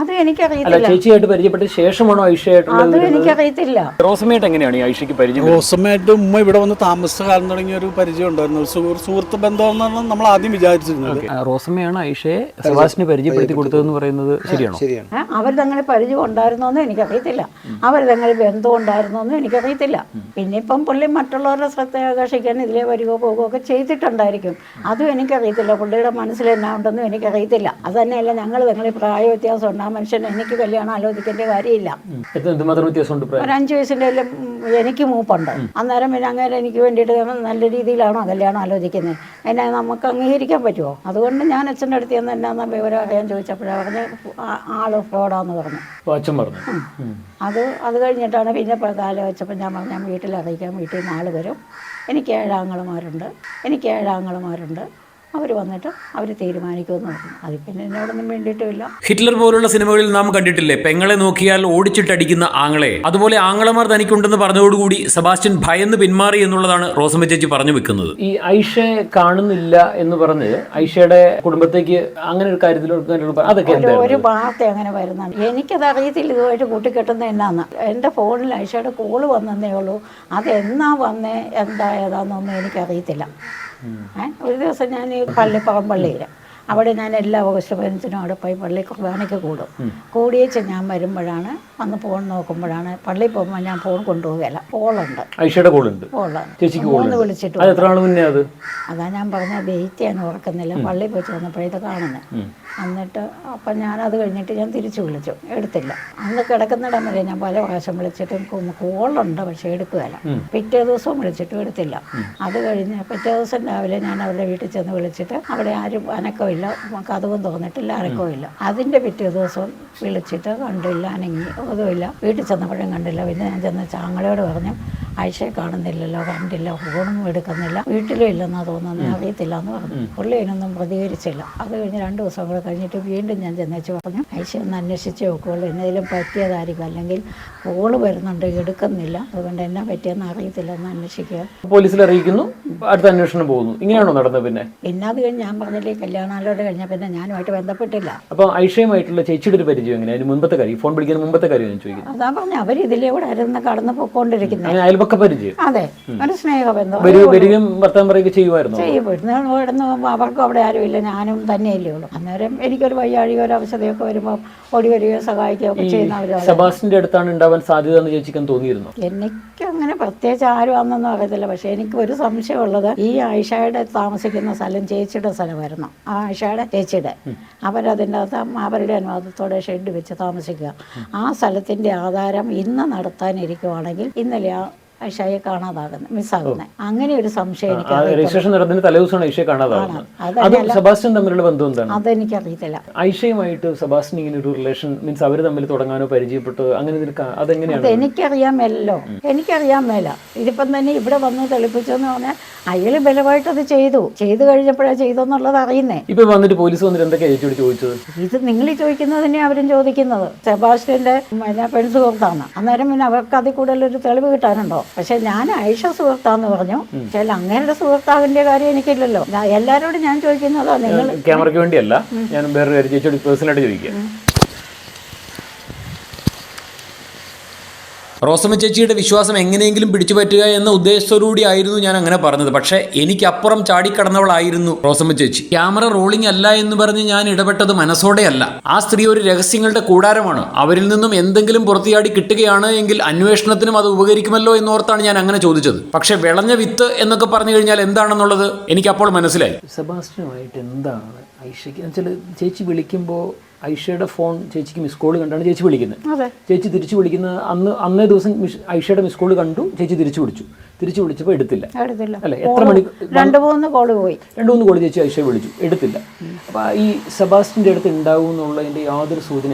അതും അല്ല എനിക്കറിയത്തില്ല. ചേച്ചിയായിട്ട് പരിചയപ്പെട്ട ശേഷമാണോ ഐഷയായിട്ടുള്ള അതും എനിക്കറിയത്തില്ല. റോസമ്മയായിട്ട് എങ്ങനെയാണ് ഈ ഐഷയ്ക്ക് പരിചയം? റോസമ്മയായിട്ട് ഉമ്മ ഇവിടെ വന്ന് താമസിച്ച കാലം തുടങ്ങിയ ഒരു പരിചയം ഉണ്ടായിരുന്നു. സുഹൃത്ത് ബന്ധം എന്നാണ് നമ്മൾ ആദ്യം വിചാരിച്ചിരുന്നത്. റോസമ്മയാണ് ഐഷയെ സെബാസ്റ്റിന് പരിചയപ്പെടുത്തി കൊടുത്തതെന്ന് പറയുന്നത് ശരിയാണോ? ശരിയാണ്. അവർ തങ്ങളെ പരിചയം ഉണ്ടായിരുന്നോന്നും എനിക്കറിയത്തില്ല. അവർ തങ്ങളെ ബന്ധം ഉണ്ടായിരുന്നോന്നും എനിക്കറിയത്തില്ല. പിന്നെ ഇപ്പം പുള്ളി മറ്റുള്ളവരുടെ ശ്രദ്ധ ആകർഷിക്കാൻ ഇതിലെ വരികയോ പോകുകയോ ഒക്കെ ചെയ്തിട്ടുണ്ടായിരിക്കും. അതും എനിക്കറിയത്തില്ല. പുള്ളിയുടെ മനസ്സിൽ എന്നാ ഉണ്ടെന്നും എനിക്കറിയത്തില്ല. അത് തന്നെയല്ല ഞങ്ങൾ തങ്ങളിൽ പ്രായ വ്യത്യാസം ഉണ്ട്. ആ മനുഷ്യൻ എനിക്ക് കല്യാണം ആലോചിക്കേണ്ട കാര്യമില്ല? ഒരു അഞ്ച് വയസ്സിന്റെ എനിക്ക് മൂപ്പുണ്ട്. അന്നേരം പിന്നെ അങ്ങനെ എനിക്ക് വേണ്ടിയിട്ട് നല്ല രീതിയിലാണോ കല്യാണം ആലോചിക്കുന്നത് എന്നെ നമുക്ക് അംഗീകരിക്കാൻ പറ്റുമോ അതുകൊണ്ട് ഞാൻ അച്ഛന്റെ അടുത്ത് ചെന്ന് എന്നാന്ന് വിവരം അറിയാൻ ചോദിച്ചപ്പോഴാണ് പറഞ്ഞ് ആൾ ഫ്രോഡാന്ന് പറഞ്ഞു. അച്ഛൻ പറഞ്ഞു. അത് അത് കഴിഞ്ഞിട്ടാണ് പിന്നെ കാലം വെച്ചപ്പോൾ ഞാൻ പറഞ്ഞു ഞാൻ വീട്ടിൽ അറിയിക്കാം. വീട്ടിൽ നിന്ന് ആൾ വരും. എനിക്ക് ഏഴാങ്ങളമാരുണ്ട് എനിക്ക് ഏഴാങ്ങളുമാരുണ്ട് അവർ വന്നിട്ട് അവർ തീരുമാനിക്കുമെന്ന് പറഞ്ഞു. അതിൽ പിന്നെ എന്നോടൊന്നും വേണ്ടിയിട്ടുമില്ല ഹിറ്റ്ലർ പോലുള്ള സിനിമകളിൽ നാം കണ്ടിട്ടില്ലേ? പെങ്ങളെ നോക്കിയാൽ ഓടിച്ചിട്ടടിക്കുന്ന ആങ്ങളെ. അതുപോലെ ആങ്ങളമാർ തനിക്കുണ്ടെന്ന് പറഞ്ഞതോടുകൂടി സെബാസ്റ്റ്യൻ ഭയന്ന് പിന്മാറി എന്നുള്ളതാണ് റോസമ്മ ചേച്ചി പറഞ്ഞു വെക്കുന്നത്. ഈ ഐഷയെ കാണുന്നില്ല എന്ന് പറഞ്ഞ് ഐഷയുടെ കുടുംബത്തേക്ക് അങ്ങനെ ഒരു കാര്യത്തിൽ അതൊക്കെ ഒരു വാർത്ത അങ്ങനെ വരുന്നുണ്ട്. എനിക്കത് അറിയത്തില്ല ഇതുമായിട്ട് കൂട്ടിക്കെട്ടുന്ന എന്നാന്ന്. എന്റെ ഫോണിൽ ഐഷയുടെ കോൾ വന്നതേ ഉള്ളൂ. അത് എന്നാ വന്നേ എന്താ ഏതാന്നൊന്നും എനിക്കറിയത്തില്ല. ഒരു ദിവസം ഞാൻ ഈ പള്ളിപ്പുറം പള്ളിയിൽ അവിടെ ഞാൻ എല്ലാ ഓഗസ്റ്റ് പതിനഞ്ചിനും അവിടെ പോയി പള്ളി കുർബാനയ്ക്ക് കൂടും. കൂടിയേച്ച് ഞാൻ വരുമ്പോഴാണ് വന്ന് ഫോൺ നോക്കുമ്പോഴാണ് പള്ളിയിൽ പോകുമ്പോൾ ഞാൻ ഫോൺ കൊണ്ടുപോകുകയല്ല ഫോളുണ്ട് ഐഷയുടെ കോളുണ്ട്. ഫോൾ ചേച്ചിക്ക് മൂന്ന് കോളുണ്ട്. വിളിച്ചിട്ട് അത് ഞാൻ പറഞ്ഞ ഡേറ്റ് ഞാൻ ഓർക്കുന്നില്ല. പള്ളിയിൽ പോയി ചെന്നപ്പോഴേത് കാണുന്നത് എന്നിട്ട് അപ്പം ഞാൻ അത് കഴിഞ്ഞിട്ട് ഞാൻ തിരിച്ചു വിളിച്ചു. എടുത്തില്ല. അന്ന് കിടക്കുന്നിടം വരെ ഞാൻ പല പ്രാവശ്യം വിളിച്ചിട്ടും കോളുണ്ട് പക്ഷേ എടുക്കുകയില്ല. പിറ്റേ ദിവസവും വിളിച്ചിട്ടും എടുത്തില്ല. അത് കഴിഞ്ഞ് പിറ്റേ ദിവസം രാവിലെ ഞാൻ അവരുടെ വീട്ടിൽ ചെന്ന് വിളിച്ചിട്ട് അവിടെ ആരും അനക്കമില്ല കഥവും തോന്നിട്ടില്ല ഇറക്കവും ഇല്ല. അതിന്റെ പിറ്റേ ദിവസം വിളിച്ചിട്ട് കണ്ടില്ല അനങ്ങി അതുമില്ല വീട്ടിൽ ചെന്നപ്പോഴും കണ്ടില്ല. പിന്നെ ഞാൻ ചെന്ന് ചാങ്ങളയോട് പറഞ്ഞു ആയിഷയെ കാണുന്നില്ലല്ലോ കണ്ടില്ല ഫോണും എടുക്കുന്നില്ല വീട്ടിലും ഇല്ലെന്നാ തോന്നുന്നത് അറിയത്തില്ല എന്ന് പറഞ്ഞു. പുള്ളി അതിനൊന്നും പ്രതികരിച്ചില്ല. അത് കഴിഞ്ഞ് രണ്ട് ദിവസം കൂടെ കഴിഞ്ഞിട്ട് വീണ്ടും ഞാൻ ചെന്നേച്ച് പറഞ്ഞു ആയിഷ ഒന്ന് അന്വേഷിച്ച് നോക്കുകയുള്ളൂ എന്തെങ്കിലും പറ്റിയതായിരിക്കും. അല്ലെങ്കിൽ കോൾ വരുന്നുണ്ട് എടുക്കുന്നില്ല. അതുകൊണ്ട് എന്നാ പറ്റിയെന്ന് അറിയത്തില്ല എന്ന് അന്വേഷിക്കുക. പോലീസിൽ അറിയിക്കുന്നു അടുത്ത അന്വേഷണം പോകുന്നു. ഇങ്ങനെയാണോ നടന്നത് പിന്നെ? പിന്നെ അത് കഴിഞ്ഞ് ഞാൻ പറഞ്ഞില്ലേ കല്യാണാലോട് കഴിഞ്ഞ പിന്നെ ഞാനുമായിട്ട് ബന്ധപ്പെട്ടില്ല. അപ്പോൾ ഐഷയുമായിട്ടുള്ള ചേച്ചിയുടെ ഒരു പരിചയം എങ്ങനെ അതിന് മുമ്പത്തെ കാര്യം ഫോൺ വിളിക്കുന്ന മുമ്പത്തെ കാര്യം ഞാൻ ചോദിക്കുന്നത് അതാ പറഞ്ഞു അവർ ഇതിലൂടെ ആയിരുന്നു കടന്നു പോയിക്കൊണ്ടിരിക്കുന്നത് അയൽപക്ക സ്നേഹമൊക്കെ പരിചയം. അതെ ഒരു സ്നേഹബന്ധം. വരു വരികയും വർത്തമാനം പറയുകയും ചെയ്യുമായിരുന്നു? ഇവിടുന്ന് അവർക്കും അവിടെ ആരുമില്ല ഞാനും തന്നെയല്ലേ ഉള്ളൂ. അന്നേരം എനിക്കൊരു വയ്യാഴിക ഒരു അവശതയൊക്കെ വരുമ്പോൾ ഓടി വരികയോ സഹായിക്കുകയോ ഒക്കെ സെബാസ്റ്റിന്റെ അടുത്താണ് ഉണ്ടാവാൻ സാധ്യത എന്ന് തോന്നിയിരുന്നു? എനിക്ക് അങ്ങനെ പ്രത്യേകിച്ച് ആരും അന്നൊന്നും അറിയത്തില്ല. പക്ഷെ എനിക്ക് ഒരു സംശയമുള്ളത് ഈ ആയിഷയുടെ താമസിക്കുന്ന സ്ഥലം ചേച്ചിയുടെ സ്ഥലമായിരുന്നു. ആ ആയിഷയുടെ ചേച്ചിയുടെ. അവരതിന്റെ അകത്ത് അവരുടെ അനുവാദത്തോടെ ഷെഡ് വെച്ച് താമസിക്കുക. ആ സ്ഥലത്തിന്റെ ആധാരം ഇന്ന് നടത്താനിരിക്കുവാണെങ്കിൽ ഇന്നലെ ആ ആയിഷയെ കാണാതാകുന്നത് മിസ്സാകുന്നത് അങ്ങനെ ഒരു സംശയം എനിക്ക് രജിസ്ട്രേഷൻ നടന്നതിന് തലേദിവസമാണ് ഐഷയെ കാണാതാവുന്നത് അത് സെബാസ്റ്റ്യൻ തമ്മിലുള്ള ബന്ധം എന്താണ്? അതെനിക്കറിയത്തില്ല. ഐഷയുമായിട്ട് സെബാസ്റ്റ്യൻ ഇങ്ങനെ ഒരു റിലേഷൻ മീൻസ് അവർ തമ്മിൽ തുടങ്ങാനോ പരിചയപ്പെട്ടോ അങ്ങനെ അതെങ്ങനെയാണ്? അത് എനിക്കറിയാൻ മേലല്ലോ. എനിക്കറിയാൻ മേല. ഇതിപ്പം തന്നെ ഇവിടെ വന്ന് തെളിപ്പിച്ചെന്ന് പറഞ്ഞാൽ അയാൾ ബലമായിട്ട് അത് ചെയ്തു. ചെയ്തു കഴിഞ്ഞപ്പോഴാണ് ചെയ്തെന്നുള്ളത് അറിയുന്നേ. ഇപ്പൊ വന്നിട്ട് പോലീസ് വന്നിട്ട് എന്തൊക്കെ ചോദിച്ചത്? ഇത് നിങ്ങൾ ചോദിക്കുന്നത് തന്നെ അവരും ചോദിക്കുന്നത്. സെബാസ്റ്റ്യന്റെ പിന്നെ പെൺസുഹൃത്താണ് അന്നേരം പിന്നെ അവർക്ക് അതിൽ കൂടുതൽ ഒരു തെളിവ് കിട്ടാനുണ്ടോ? പക്ഷെ ഞാൻ ഐഷ സുഹൃത്താന്ന് പറഞ്ഞു. പക്ഷേ അങ്ങേരുടെ സുഹൃത്താവിന്റെ കാര്യം എനിക്കില്ലല്ലോ. എല്ലാരോടും ഞാൻ ചോദിക്കുന്നതാ നിങ്ങൾ ക്യാമറയ്ക്ക് വേണ്ടിയല്ല. ഞാൻ വേറെ ചേച്ചിയോട് പേഴ്സണലായിട്ട് ചോദിക്കുക. റോസമ്മ ചേച്ചിയുടെ വിശ്വാസം എങ്ങനെയെങ്കിലും പിടിച്ചു പറ്റുക എന്ന ഉദ്ദേശത്തോടുകൂടി ആയിരുന്നു ഞാൻ അങ്ങനെ പറഞ്ഞത്. പക്ഷേ എനിക്കപ്പുറം ചാടിക്കടന്നവളായിരുന്നു റോസമ്മ ചേച്ചി. ക്യാമറ റോളിംഗ് അല്ല എന്ന് പറഞ്ഞ് ഞാൻ ഇടപെട്ടത് മനസ്സോടെയല്ല. ആ സ്ത്രീ ഒരു രഹസ്യങ്ങളുടെ കൂടാരമാണ്. അവരിൽ നിന്നും എന്തെങ്കിലും പുറത്തിയാടി കിട്ടുകയാണ് എങ്കിൽ അന്വേഷണത്തിനും അത് ഉപകരിക്കുമല്ലോ എന്നോർത്താണ് ഞാൻ അങ്ങനെ ചോദിച്ചത്. പക്ഷെ വിളഞ്ഞ വിത്ത് എന്നൊക്കെ പറഞ്ഞു കഴിഞ്ഞാൽ എന്താണെന്നുള്ളത് എനിക്കപ്പോൾ മനസ്സിലായി. സെബാസ്റ്റ്യനുമായിട്ട് എന്താണ് ഐഷയ്ക്ക് ചേച്ചി വിളിക്കുമ്പോൾ ഐഷയുടെ ഫോൺ ചേച്ചിക്ക് മിസ് കോൾ കണ്ടാണ് ചേച്ചി വിളിക്കുന്നത്. ചേച്ചി തിരിച്ചു വിളിക്കുന്നത് അന്ന് അന്നേ ദിവസം ഐഷയുടെ മിസ് കോൾ കണ്ടു ചേച്ചി തിരിച്ചു വിളിച്ചു. തിരിച്ചു വിളിച്ചപ്പോൾ എടുത്തില്ല. അല്ലെ? എത്ര മണി രണ്ട് മൂന്ന് കോൾ പോയി. രണ്ടു മൂന്ന് കോൾ ചേച്ചി ഐഷ വിളിച്ചു. എടുത്തില്ല. അപ്പൊ ഈ സെബാസ്റ്റിന്റെ അടുത്ത് ഉണ്ടാവും എന്നുള്ളതിന്റെ യാതൊരു സൂചന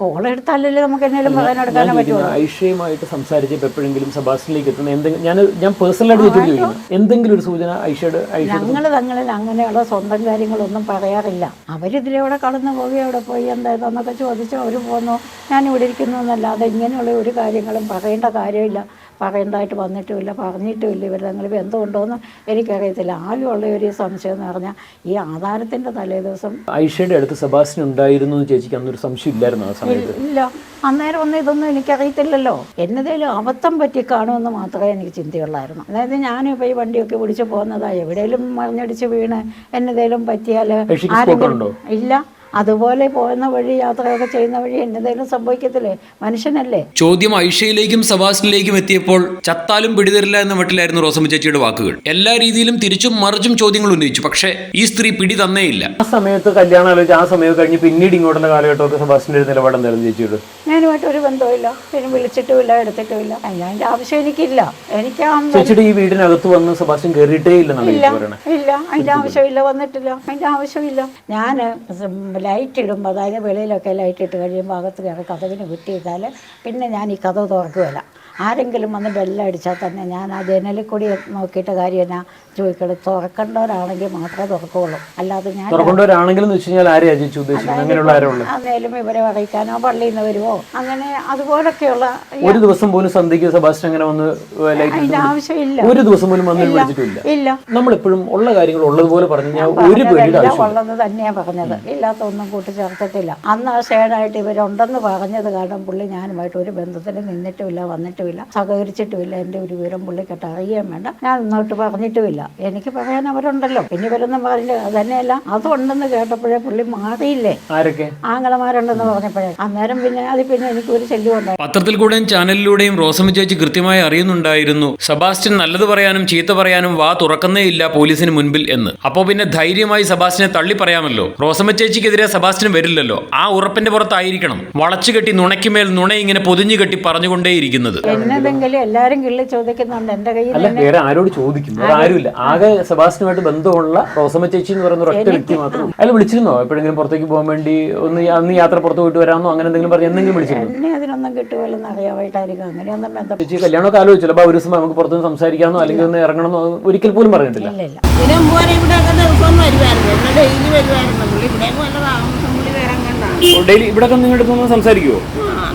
കോൾ എടുത്താലല്ലേ നമുക്ക് എന്തെങ്കിലും ഐഷയുമായിട്ട് സംസാരിച്ചപ്പോൾ എപ്പോഴെങ്കിലും സെബാസ്റ്റിലേക്ക് എത്തുന്ന എന്തെങ്കിലും ഞാൻ ഞാൻ പേഴ്സണലായിട്ട് ചോദിക്കുന്നു എന്തെങ്കിലും ഒരു സൂചന ഐഷയുടെ ഐഷ ഞങ്ങൾ തങ്ങളിൽ അങ്ങനെയുള്ള സ്വന്തം കാര്യങ്ങളൊന്നും പറയാറില്ല. അവരിതിലൂടെ കടന്നു പോയി അവിടെ പോയി എന്തായതെന്നൊക്കെ ചോദിച്ചു അവർ പോന്നു. ഞാൻ ഇവിടെ ഇരിക്കുന്നു എന്നല്ലാതെ ഇങ്ങനെയുള്ള ഒരു കാര്യങ്ങളും പറയേണ്ട കാര്യമില്ല. പറയേണ്ടതായിട്ട് വന്നിട്ടുമില്ല. പറഞ്ഞിട്ടുമില്ല. ഇവർ തങ്ങൾ ബന്ധമുണ്ടോയെന്ന് എനിക്കറിയത്തില്ല. ഉള്ള ഒരു സംശയം എന്ന് പറഞ്ഞാൽ ഈ ആധാരത്തിന്റെ തലേ ദിവസം ഐഷയുടെ അടുത്ത് സെബാസ്റ്റിൻ ഉണ്ടായിരുന്നു എന്ന് ചേച്ചിക്ക് അന്നൊരു സംശയം ഇല്ലായിരുന്നു ആ സമയത്ത്. ഇല്ല. അന്നേരം ഒന്നും ഇതൊന്നും എനിക്കറിയത്തില്ലല്ലോ. എന്നതേലും അബദ്ധം പറ്റി കാണുമെന്ന് മാത്രമേ എനിക്ക് ചിന്തയുള്ളായിരുന്നു. അതായത് ഞാനിപ്പോൾ ഈ വണ്ടിയൊക്കെ പിടിച്ച് പോകുന്നതാ. എവിടെയെങ്കിലും മറിഞ്ഞടിച്ച് വീണ് എന്നതേലും പറ്റിയാൽ ആരെങ്കിലും ഉണ്ടോ? ഇല്ല. അതുപോലെ പോകുന്ന വഴി യാത്രയൊക്കെ ചെയ്യുന്ന വഴി എന്തെങ്കിലും സംഭവിക്കത്തില്ലേ? മനുഷ്യനല്ലേ? ചോദ്യം ഐഷയിലേക്കും സബാസ്റ്റിനിലേക്കും എത്തിയപ്പോൾ ചത്താലും പിടിതരില്ല എന്ന മട്ടിലായിരുന്നു റോസമ്മ ചേച്ചിയുടെ വാക്കുകൾ. എല്ലാ രീതിയിലും തിരിച്ചും മറിച്ചും ചോദ്യങ്ങൾ ഉന്നയിച്ചു. പക്ഷേ ഈ സ്ത്രീ പിടി തന്നേയില്ല. ആ സമയത്ത് കല്യാണം ആലോചിച്ച് ആ സമയം കഴിഞ്ഞ് പിന്നീട് ഇങ്ങോട്ടുള്ള കാലഘട്ടമൊക്കെ സവാസിന്റെ ഒരു നിലപാട് എന്തായാലും ചേച്ചിയോട്? ഞാനുമായിട്ട് ഒരു ബന്ധമില്ല പിന്നെ വിളിച്ചിട്ടുമില്ല എടുത്തിട്ടുമില്ല. അതിന്റെ ആവശ്യം എനിക്കില്ല. എനിക്ക് ചേച്ചിയുടെ ഈ വീടിനകത്ത് വന്ന് സെബാസ്റ്റ്യൻ കയറിയിട്ടേ ഇല്ല ഇല്ല ഇല്ല. അതിന്റെ ആവശ്യമില്ല വന്നിട്ടില്ല. അതിന്റെ ആവശ്യമില്ല. ഞാൻ ലൈറ്റ് ഇടുമ്പോൾ അതായത് വെളിയിലൊക്കെ ലൈറ്റ് ഇട്ട് കഴിയുമ്പോൾ അകത്ത് കയറി കഥകിന് വിട്ടിയിട്ടാൽ പിന്നെ ഞാൻ ഈ കഥ തുറക്കുകയില്ല. ആരെങ്കിലും വന്ന് ബെല്ലടിച്ചാൽ തന്നെ ഞാൻ ആ ജനലിൽ കൂടി നോക്കിയിട്ട് കാര്യം എന്നാ ചോദിക്കട്ടെ തുറക്കേണ്ടവരാണെങ്കിൽ മാത്രമേ തുറക്കുള്ളൂ. അല്ലാതെ ഞാൻ തുറക്കേണ്ടവരാണെങ്കിലും എന്ന് വെച്ച് കഴിഞ്ഞാൽ ആരെയാ ചേച്ചി ഉദ്ദേശിക്കുന്നത്? അങ്ങനെയുള്ള ആരോ ഇവരെ അറിയിക്കാനോ പള്ളിയിൽ നിന്ന് വരുമോ അങ്ങനെ അതുപോലൊക്കെയുള്ള ഒരു ദിവസം പോലും സന്ധ്യയ്ക്ക് സെബാസ്റ്റ്യൻ അങ്ങനെ വന്ന് ആവശ്യമില്ല. ഒരു ദിവസം പോലും വന്ന് വിളിച്ചിട്ടില്ല. ഇല്ല. നമ്മളെപ്പോഴും ഉള്ള കാര്യങ്ങൾ ഉള്ളതുപോലെ പറഞ്ഞു കഴിഞ്ഞാൽ ഒരു ഉള്ളത് തന്നെയാ പറഞ്ഞത്. ഇല്ലാത്ത ഒന്നും കൂട്ടിച്ചേർത്തിട്ടില്ല. അന്ന് ആ ഷേഡായിട്ട് ഇവരുണ്ടെന്ന് പറഞ്ഞത് കാരണം പുള്ളി ഞാനുമായിട്ട് ഒരു ബന്ധത്തിന് നിന്നിട്ടുമില്ല വന്നിട്ടുമില്ല സഹകരിച്ചിട്ടുമില്ല. എന്റെ ഒരു വിവരം പുള്ളിക്കെട്ട് അറിയാൻ വേണ്ട. ഞാൻ ഇന്നോട്ട് പറഞ്ഞിട്ടുമില്ല. എനിക്ക് പറയാൻ അവരുണ്ടല്ലോ. പിന്നെ ഇവരൊന്നും പറഞ്ഞില്ല. അതന്നെയല്ല തന്നെയല്ല അതുണ്ടെന്ന് കേട്ടപ്പോഴേ പുള്ളി മാറിയില്ലേ? ആങ്ങളമാരുണ്ടെന്ന് പറഞ്ഞപ്പോഴേ. അന്നേരം പിന്നെ അതിൽ പിന്നെ എനിക്ക് ഒരു ശല്യം ഉണ്ടായി. പത്രത്തിൽ കൂടെയും ചാനലിലൂടെയും റോസമ്മ ചേച്ചി കൃത്യമായി അറിയുന്നുണ്ടായിരുന്നു. സബാസ്റ്റ്യൻ നല്ലത് പറയാനും ചീത്ത പറയാനും വാ തുറക്കുന്നേ ഇല്ല പോലീസിന് മുൻപിൽ എന്ന്. അപ്പോ പിന്നെ ധൈര്യമായി സബാസ്റ്റിനെ തള്ളി പറയാമല്ലോ. റോസമ്മ ചേച്ചിക്കെതിരെ സെബാസ്റ്റ്യൻ വരില്ലല്ലോ. ആ ഉറപ്പിന്റെ പുറത്തായിരിക്കണം. വളച്ചു കെട്ടി നുണയ്ക്കുമേൽ നുണ ഇങ്ങനെ പൊതിഞ്ഞു കെട്ടി പറഞ്ഞുകൊണ്ടേയിരിക്കുന്നത്. എന്നതെങ്കിലും എല്ലാരും കിള്ളി ചോദിക്കുന്നുണ്ട്. എന്റെ കയ്യിൽ അല്ല വേറെ ആരോട് ചോദിക്കുന്നു? ആരുമില്ല. ആകെ സെബാസ്റ്റിനുമായിട്ട് ബന്ധമുള്ള റോസമ്മ ചേച്ചി എന്ന് പറയുന്ന ഒരൊറ്റ വ്യക്തി മാത്രം. അയാൾ വിളിച്ചിരുന്നോ? എപ്പോഴെങ്കിലും പുറത്തേക്ക് പോകാൻ വേണ്ടി ഒന്ന് അന്ന് യാത്ര പുറത്ത് പോയിട്ട് വരാമെന്നോ? അങ്ങനെ എന്തെങ്കിലും പറഞ്ഞു എന്തെങ്കിലും വിളിച്ചിരുന്നു? എന്നെ അതിനൊന്നും കിട്ടുമല്ലെന്ന് അറിയാമായിട്ടായിരിക്കും. അങ്ങനെയൊന്നും ബന്ധം ചേച്ചി കല്യാണമൊക്കെ ആലോചിച്ചു അപ്പൊ ഒരു ദിവസം നമുക്ക് പുറത്തുനിന്ന് സംസാരിക്കാമെന്നോ അല്ലെങ്കിൽ ഒന്ന് ഇറങ്ങണമെന്നോ ഒരിക്കൽ പോലും പറഞ്ഞിട്ടില്ല. ഇല്ല ഇല്ല. ഇതിനു മുമ്പ് വരെ ഇവിടെയൊക്കെ ദിവസവും വരുമായിരുന്നു എന്നെ ഡെയിലി വരുമായിരുന്നു പുള്ളി ഇവിടേക്ക് വല്ല താമസം പുള്ളി വരാൻ കണ്ടാണ് ഡെയിലി ഇവിടെ നിങ്ങളുടെ അടുത്ത് ഒന്ന് സംസാരിക്കുമോ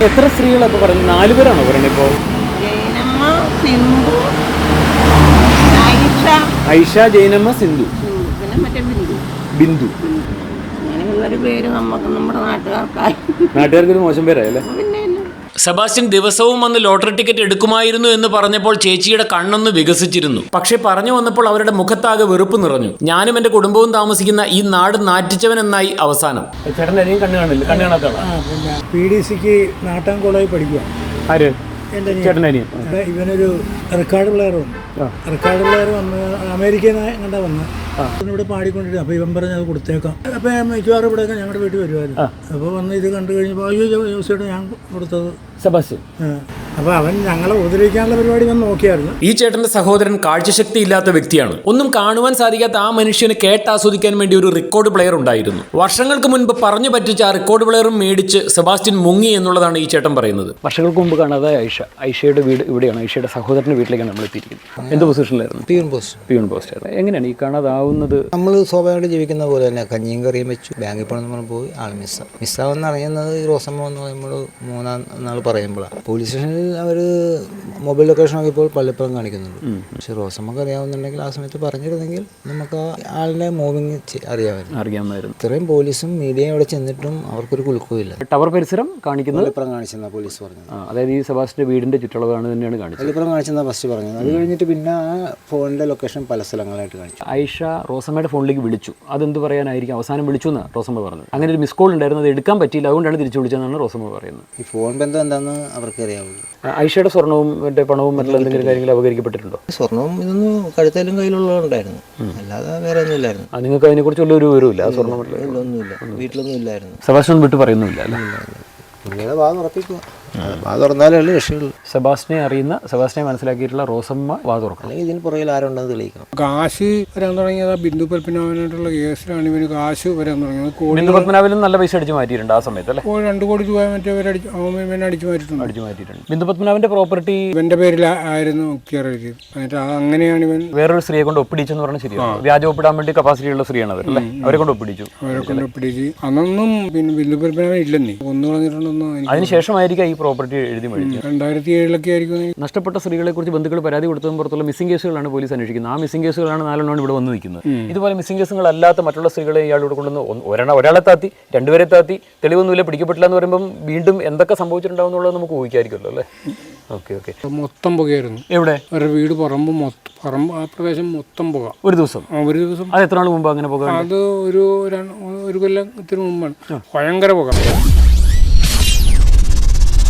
എത്ര സ്ത്രീകളൊക്കെ പറഞ്ഞു നാലുപേരാണോ പറയുന്നത് ഇപ്പോൾ ജൈനമ്മ സിന്ധു ആയിഷ ഐഷ ജൈനമ്മ സിന്ധു. ബിന്ദു. പേര് നമുക്ക് നമ്മുടെ നാട്ടുകാർക്കായി. നാട്ടുകാർക്ക് ഒരു മോശം പേരായല്ലേ? സെബാസ്റ്റ്യൻ ദിവസവും വന്ന് ലോട്ടറി ടിക്കറ്റ് എടുക്കുമായിരുന്നു എന്ന് പറഞ്ഞപ്പോൾ ചേച്ചിയുടെ കണ്ണൊന്ന് വികസിച്ചിരുന്നു. പക്ഷേ പറഞ്ഞു വന്നപ്പോൾ അവരുടെ മുഖത്താകെ വെറുപ്പ് നിറഞ്ഞു. ഞാനും എന്റെ കുടുംബവും താമസിക്കുന്ന ഈ നാട് നാറ്റിച്ചവൻ എന്നായി അവസാനം ചേട്ടൻ കണ്ണ് കാണില്ല. കണ്ണ് കാണാത്ത പി ഡി സിക്ക് നാട്ടാൻ കോളേജിൽ പഠിക്കുക ആര്. ചേട്ടന്റെ അനിയൻ ഇവിടെ ഇവനൊരു റെക്കോർഡ് പ്ലെയർ വന്നു റെക്കോർഡ് പ്ലെയർ വന്ന് അമേരിക്കയിൽ നിന്ന് കണ്ടാ വന്ന്. ഇവിടെ പാടിക്കൊണ്ടിരുന്നു അപ്പോൾ ഇവൻ പറഞ്ഞത് അത് കൊടുത്തേക്കാം. അപ്പോൾ ഞാൻ മിക്കവാറും ഇവിടെയൊക്കെ ഞങ്ങളുടെ വീട്ടിൽ വരുമായിരുന്നു അപ്പോൾ വന്ന് ഇത് കണ്ടു കഴിഞ്ഞപ്പോൾ അയ്യോ ജോസിയുടെ ഞാൻ കൊടുത്തത്. സെബാസ്റ്റ്യൻ. അപ്പോൾ അവൻ ഞങ്ങളെ ഉപദ്രവിക്കാനുള്ള പരിപാടി വന്ന് നോക്കിയായിരുന്നു. ഈ ചേട്ടന്റെ സഹോദരൻ കാഴ്ചശക്തി ഇല്ലാത്ത വ്യക്തിയാണ്. ഒന്നും കാണുവാൻ സാധിക്കാത്ത ആ മനുഷ്യന് കേട്ടാസ്വദിക്കാൻ വേണ്ടി ഒരു റെക്കോർഡ് പ്ലെയർ ഉണ്ടായിരുന്നു. വർഷങ്ങൾക്ക് മുൻപ് പറഞ്ഞു പറ്റിച്ച ആ റെക്കോർഡ് പ്ലെയറും മേടിച്ച് സെബാസ്റ്റ്യൻ മുങ്ങി എന്നുള്ളതാണ് ഈ ചേട്ടൻ പറയുന്നത്. വർഷങ്ങൾക്ക് മുമ്പ് കാണാതെ ഐഷ ഐഷയുടെ വീട് ഇവിടെയാണ്. ഐഷയുടെ സഹോദരന്റെ വീട്ടിലേക്കാണ് നമ്മൾ എത്തിയിരിക്കുന്നത്. എന്ത് പൊസിഷനിലായിരുന്നു പിയൂൺ പോസ്റ്റ്. പിയൂൺ പോസ്റ്റ് ആയിരുന്നു എങ്ങനെയാണ് ഈ കാണാതാവുന്നത് നമ്മൾ സ്വാഭാവികമായിട്ട് ജീവിക്കുന്ന പോലെ തന്നെ കഞ്ഞിയും കറിയും വെച്ചു. ബാങ്കിൽ പോകണമെന്ന് നമ്മൾ പോയി ആൾ മിസ്സാ മിസ്സാവെന്ന് അറിയുന്നത് ഈ റോസമ്മ എന്ന് പറയുമ്പോൾ മൂന്നാം നാൾ പറയുമ്പോഴാണ് പോലീസ് സ്റ്റേഷനിൽ അവർ മൊബൈൽ ലൊക്കേഷൻ നോക്കിയപ്പോൾ പള്ളിപ്പുറം കാണിക്കുന്നുണ്ട്. പക്ഷെ റോസമ്മക്ക് അറിയാവുന്നുണ്ടെങ്കിൽ ആ സമയത്ത് പറഞ്ഞിരുന്നെങ്കിൽ നമുക്ക് ആളിനെ മൂവിങ് അറിയാമായിരുന്നു. അറിയാമായിരുന്നു. ഇത്രയും പോലീസും മീഡിയയും അവിടെ ചെന്നിട്ടും അവർക്കൊരു കുലുക്കവും ടവർ പരിസരം കാണിക്കുന്നത്? പള്ളിപ്പുറം കാണിച്ചെന്ന പോലീസ് പറഞ്ഞത്. അതായത് ഈ സെബാസ്റ്റിന്റെ വീടിന്റെ ചുറ്റളവാണ് തന്നെയാണ് കാണിച്ചത്. പള്ളിപ്പുറം കാണിച്ചെന്ന ഫസ്റ്റ് പറഞ്ഞത്. അത് കഴിഞ്ഞിട്ട് പിന്നെ ആ ഫോണിന്റെ ലൊക്കേഷൻ പല സ്ഥലങ്ങളായിട്ട് കാണിച്ചു. ഐഷ റോസമ്മയുടെ ഫോണിലേക്ക് വിളിച്ചു. അതെന്ത് പറയാനായിരിക്കും? അവസാനം വിളിച്ചു എന്നാണ് റോസമ്മ പറഞ്ഞത് അങ്ങനെ ഒരു മിസ് കോൾ ഉണ്ടായിരുന്നു. അത് എടുക്കാൻ പറ്റിയില്ല. അതുകൊണ്ടാണ് തിരിച്ചു വിളിച്ചതെന്നാണ് റോസമ്മ പറയുന്നത്. ഈ ഫോൺ ബന്ധം എന്താണെന്ന് അവർക്ക് അറിയാവുള്ളൂ. ഐഷയുടെ സ്വർണവും മറ്റേ പണവും മറ്റുള്ള എന്തെങ്കിലും കാര്യങ്ങൾ അപകരിക്കപ്പെട്ടിട്ടുണ്ടോ? സ്വർണവും ഇതൊന്നും കഴുത്തലും കയ്യിലുള്ളതുണ്ടായിരുന്നു അല്ലാതെ വേറെ ഒന്നും ഇല്ലായിരുന്നു. നിങ്ങൾക്ക് അതിനെക്കുറിച്ച് വല്ല ഒരു വിവരമില്ല സ്വർണം ഒന്നുമില്ല. വീട്ടിലൊന്നും ഇല്ലായിരുന്നു. സഭാഷണം വിട്ട് പറയുന്നില്ല അല്ലേ? പുള്ളിയുടെ വാ വാ തുറന്നാലേ ഉള്ളൂ രക്ഷയുള്ളൂ. സെബാസ്റ്റിനെ അറിയുന്ന സെബാസ്റ്റിനെ മനസ്സിലാക്കിയിട്ടുള്ള റോസമ്മ വാ തുറക്കണം അല്ലെങ്കിൽ ഇതിന് പുറകിൽ ആരുണ്ടെന്ന് തെളിയിക്കണം. കാശ് വരാൻ തുടങ്ങിയത് ആ ബിന്ദു പത്മനാഭനായിട്ടുള്ള കേസിലാണ് ഇവന് കാശ് വരാൻ തുടങ്ങിയത്. കോടി ബിന്ദു പത്മനാഭനും നല്ല പൈസ അടിച്ചു മാറ്റിയിട്ടുണ്ട് ആ സമയത്ത് അല്ലേ? ഇപ്പോൾ രണ്ട് കോടി രൂപ മറ്റേ ഇവരടിച്ച് അവൻ ഇവനെ അടിച്ചു മാറ്റിയിട്ടുണ്ട്. അടിച്ചു മാറ്റിയിട്ടുണ്ട്. ബിന്ദു പത്മനാഭന്റെ പ്രോപ്പർട്ടി ഇവന്റെ പേരിൽ ആയിരുന്നു എഴുതിയത് എന്നിട്ട് അത് അങ്ങനെയാണ് ഇവൻ വേറൊരു സ്ത്രീയെ കൊണ്ട് ഒപ്പിടിച്ചെന്ന് പറഞ്ഞാൽ ശരിയാണ്. വ്യാജ ഒപ്പിടാൻ വേണ്ടി കപ്പാസിറ്റി ഉള്ള സ്ത്രീയാണ് അവർ അല്ലേ? അവരെ കൊണ്ട് ഒപ്പിടിച്ചു. അവരെ കൊണ്ട് പിടിച്ച് അന്നൊന്നും പിന്നെ ബിന്ദു പത്മനാഭൻ ഇല്ലെന്നേ. കൊന്നു കളഞ്ഞിട്ടുണ്ടെന്നോ എനിക്ക് അതിനുശേഷമായിരിക്കും ഈ പ്രോപ്പർട്ടി എഴുതി മേടിച്ചു. രണ്ടായിരത്തി ഏഴിലൊക്കെ ആയിരിക്കും. നഷ്ടപ്പെട്ട സ്ത്രീകളെ കുറിച്ച് ബന്ധുക്കൾ പരാതി കൊടുത്തതും പുറത്തുള്ള മിസ്സിംഗ് കേസുകളാണ് പോലീസ് അന്വേഷിക്കുന്നത്. ആ മിസ്സിംഗ് കേസുകളാണ് നാലെണ്ണമാണ് ഇവിടെ വന്ന് നിൽക്കുന്നത്. ഇതുപോലെ മിസ്സിംഗ് കേസുകളല്ലാത്ത മറ്റുള്ള സ്ത്രീകളെ ഇയാൾ ഇവിടെ കൊണ്ടുവന്ന് ഒരെണ്ണം ഒരാളെ താത്തി രണ്ടുപേരെ താത്തി തെളിവൊന്നുമില്ല പിടിക്കപ്പെട്ടില്ല എന്ന് പറയുമ്പം വീണ്ടും എന്തൊക്കെ സംഭവിച്ചിട്ടുണ്ടാവും എന്നുള്ളത് നമുക്ക് ഊഹിക്കായിരിക്കുമല്ലോ അല്ലേ? Okay okay. മൊത്തം പുകയായിരുന്നു. എവിടെ? ഒരു വീട് പറമ്പ് മൊത്തം പറമ്പ് ആ പ്രദേശം മൊത്തം പുക. ഒരു ദിവസം? ഒരു ദിവസം. അത് എത്ര നാൾ മുമ്പ് അങ്ങനെ പുക അത് ഒരു ഒരു കൊല്ലം കൊല്ലത്തിന് മുമ്പാണ്. ഭയങ്കര പുക.